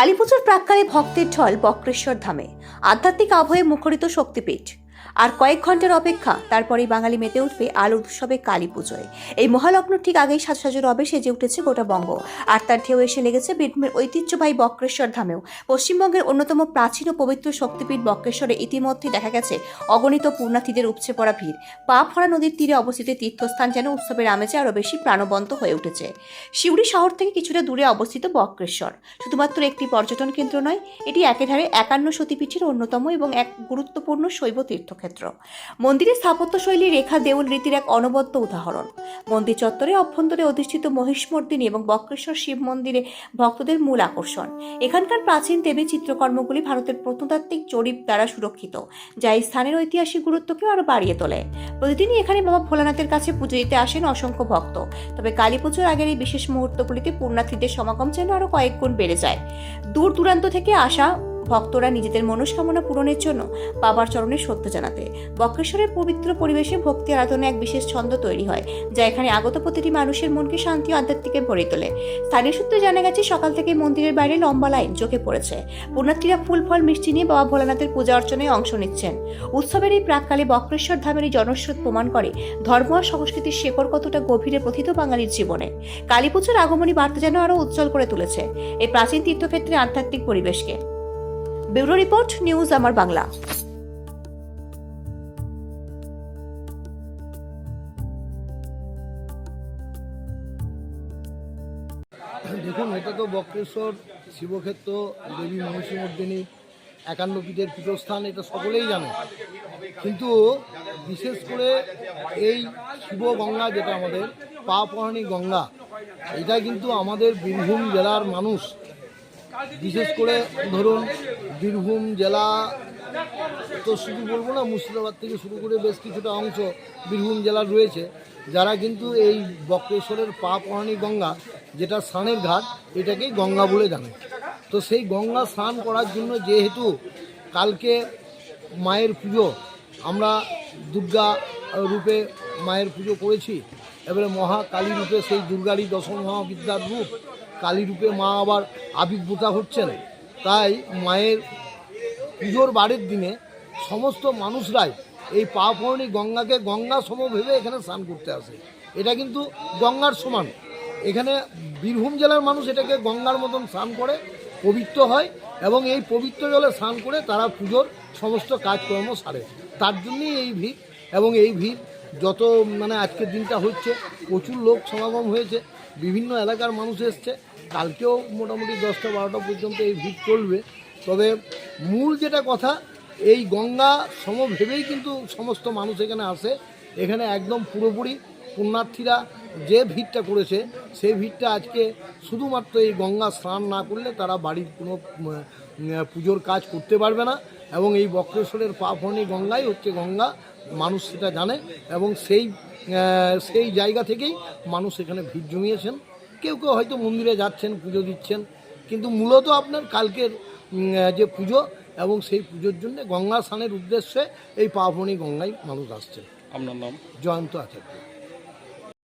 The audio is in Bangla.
কালীপুজোর প্রাক্কালে ভক্তের ঢল বক্রেশ্বর ধামে। আধ্যাত্মিক আবহে মুখরিত শক্তিপীঠ। আর কয়েক ঘণ্টার অপেক্ষা, তারপরেই বাঙালি মেতে উঠবে আলো উৎসবে কালী পুজোয়। এই মহালগ্ন ঠিক আগেই সাজু সাজু রবে সেজে উঠেছে গোটা বঙ্গ। আর তার ঢেউ এসে লেগেছে বীরভূমের ঐতিহ্যবাহী বক্রেশ্বর ধামেও। পশ্চিমবঙ্গের অন্যতম প্রাচীন ও পবিত্র শক্তিপীঠ বক্রেশ্বরে ইতিমধ্যে দেখা গেছে অগণিত পূর্ণার্থীদের উপচে পড়া ভিড়। পা ফোড়া নদীর তীরে অবস্থিত তীর্থস্থান যেন উৎসবের আমেজে আরও বেশি প্রাণবন্ত হয়ে উঠেছে। সিউড়ি শহর থেকে কিছুটা দূরে অবস্থিত বক্রেশ্বর। শুধুমাত্র একটি পর্যটন কেন্দ্র নয়, এটি একেধারে একান্ন সতীপীঠের অন্যতম এবং এক গুরুত্বপূর্ণ শৈব তীর্থক্ষেত্র। মন্দিরের স্থাপত্যশৈলী রেখা দেউল রীতির এক অনবদ্য উদাহরণ। মন্দির চত্বরে অভ্যন্তরে অধিষ্ঠিত মহিষমর্দিনী এবং বক্রেশ্বর শিব মন্দিরে ভক্তদের মূল আকর্ষণ। এখানকার প্রাচীন দেবী চিত্রকর্মগুলি ভারতের প্রত্নতাত্ত্বিক জরিপ দ্বারা সুরক্ষিত, যা এই স্থানের ঐতিহাসিক গুরুত্বকে আরও বাড়িয়ে তোলে। প্রতিদিনই এখানে বাবা ভোলানাথের কাছে পুজো দিতে আসেন অসংখ্য ভক্ত। তবে কালী পুজোর আগের এই বিশেষ মুহূর্তগুলিতে পূর্ণার্থীদের সমাগম যেন আরও কয়েক গুণ বেড়ে যায়। দূর দূরান্ত থেকে আসা ভক্তরা নিজেদের মনস্কামনা পূরণের জন্য বাবার চরণে সত্য জানাতে। বক্রেশ্বরের পবিত্র পরিবেশে ভক্তি আরাধনা এক বিশেষ ছন্দ তৈরি হয়, যা এখানে আগত প্রতিটি মানুষের মনকে শান্তি ও আধ্যাত্মিকে ভরে তোলে। স্থানীয় সূত্রে জানা গেছে, সকাল থেকে মন্দিরের বাইরে লম্বা লাইন চোখে পড়েছে। পুণ্যার্থীরা ফুল, ফল, মিষ্টি নিয়ে বাবা ভোলানাথের পূজা অর্চনায় অংশ নিচ্ছেন। উৎসবের এই প্রাককালে বক্রেশ্বর ধামের এই জনস্রোত প্রমাণ করে ধর্ম আর সংস্কৃতির শেকড় কতটা গভীরে প্রথিত বাঙালির জীবনে। কালী পুজোর আগমনী বার্তা যেন আরও উজ্জ্বল করে তুলেছে। এই প্রাচীন তীর্থক্ষেত্রে আধ্যাত্মিক পরিবেশকে। ব্যুরো রিপোর্ট, নিউজ আমার বাংলা। দেখুন, এটা তো বক্রেশ্বর, শিবক্ষেত্র, দেবী মহিষীমর্দিনী, একান্ন পীঠের পীঠস্থান, এটা সকলেই জানে। কিন্তু বিশেষ করে এই শিব গঙ্গা যেটা আমাদের, পা পোহানি গঙ্গা এটা কিন্তু আমাদের বীরভূম জেলার মানুষ বিশেষ করে ধরুন বীরভূম জেলা, তো শুধু বলব না, মুর্শিদাবাদ থেকে শুরু করে বেশ কিছুটা অংশ বীরভূম জেলার রয়েছে। যারা কিন্তু এই বক্রেশ্বরের পা পোহানি গঙ্গা, যেটা স্নানের ঘাট, এটাকেই গঙ্গা বলে জানে। তো সেই গঙ্গা স্নান করার জন্য যেহেতু কালকে মায়ের পুজো, আমরা দুর্গা রূপে মায়ের পুজো করেছি, এবারে মহাকালী রূপে সেই দুর্গারই দশম মহাবিদ্যার রূপ কালী রূপে মা আবার আবির্ভূতা হচ্ছেন। তাই মায়ের পুজোর বারের দিনে সমস্ত মানুষরাই এই পাপড়ি গঙ্গাকে গঙ্গা সম ভেবে এখানে স্নান করতে আসে। এটা কিন্তু গঙ্গার সমান। এখানে বীরভূম জেলার মানুষ এটাকে গঙ্গার মতন স্নান করে, পবিত্র হয় এবং এই পবিত্র জলে স্নান করে তারা পুজোর সমস্ত কাজকর্ম সারে। তার জন্যই এই ভিড় এবং এই ভিড় যত মানে আজকের দিনটা হচ্ছে, প্রচুর লোক সমাগম হয়েছে, বিভিন্ন এলাকার মানুষ এসছে। কালকেও মোটামুটি দশটা বারোটা পর্যন্ত এই ভিড় চলবে। তবে মূল যেটা কথা, এই গঙ্গা সম ভেবেই কিন্তু সমস্ত মানুষ এখানে আসে। এখানে একদম পুরোপুরি পুণ্যার্থীরা যে ভিড়টা করেছে, সেই ভিড়টা আজকে শুধুমাত্র এই গঙ্গা স্নান না করলে তারা বাড়ির কোনো পুজোর কাজ করতে পারবে না। এবং এই বক্রেশ্বরের পাফনি গঙ্গাই হচ্ছে গঙ্গা, মানুষ সেটা জানে। এবং সেই সেই জায়গা থেকেই মানুষ এখানে ভিড় জমিয়েছেন। কেউ কেউ হয়তো মন্দিরে যাচ্ছেন পুজো দিচ্ছেন কিন্তু মূলত আপনার কালকের যে পুজো এবং সেই পুজোর জন্য গঙ্গা স্নানের উদ্দেশ্যে এই পাবনী গঙ্গায় মানুষ আসছেন। আপনার নাম? জয়ন্ত আচার্য।